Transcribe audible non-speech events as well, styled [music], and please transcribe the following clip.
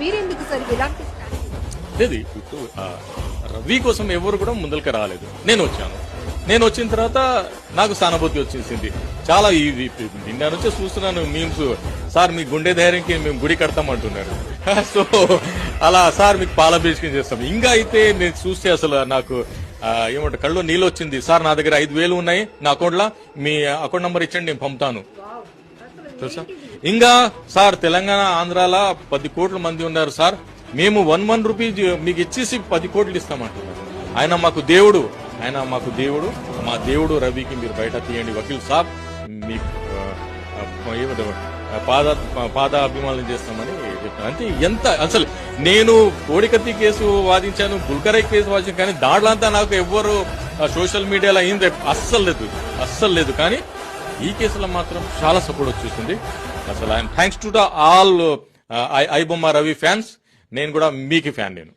మీరెందుకు సార్ ఇలాంటి లేదు ఇప్పుడు రవి కోసం ఎవరు కూడా ముందరికి రాలేదు. నేను వచ్చాను. నేను వచ్చిన తర్వాత నాకు సానుభూతి వచ్చేసింది. చాలా ఇది నిన్న నుంచి చూస్తున్నాను మీమ్స్. సార్ మీ గుండె ధైర్యంకి మేము గుడి కడతామంటున్నారు [laughs] సో అలా సార్ మీకు పాలాభిషేకం చేస్తాం. ఇంకా అయితే నేను చూస్తే అసలు నాకు ఆ, ఏమంటారు కళ్ళు నీళ్ళు వచ్చింది. సార్ నా దగ్గర ఐదు వేలు ఉన్నాయి. నా అకౌంట్లో మీ అకౌంట్ నంబర్ ఇచ్చండి నేను పంపుతాను. తెలుసా? ఇంకా సార్ తెలంగాణ ఆంధ్రాలో పది కోట్ల మంది ఉన్నారు సార్. మేము వన్ వన్ రూపీ మీకు ఇచ్చేసి పది కోట్లు ఇస్తామంటున్నారు. ఆయన మాకు దేవుడు. ఆయన మాకు దేవుడు. మా దేవుడు రవికి మీరు బయట తీయండి వకీల్ సాబ్. మీ పాద పాద అభిమానం చేస్తామని చెప్తాను అంటే ఎంత అసలు నేను కోడికత్తి కేసు వాదించాను గుల్కరై కేసు వాదించాను కానీ దాంట్లో అంతా నాకు ఎవ్వరు సోషల్ మీడియాలో అయింది అస్సలు లేదు. అస్సలు లేదు. కానీ ఈ కేసులో మాత్రం చాలా సపోర్ట్ వచ్చేసింది. అసలు I'm thanks to the all iBomma Ravi fans. నేను కూడా మీకు ఫ్యాన్ నేను.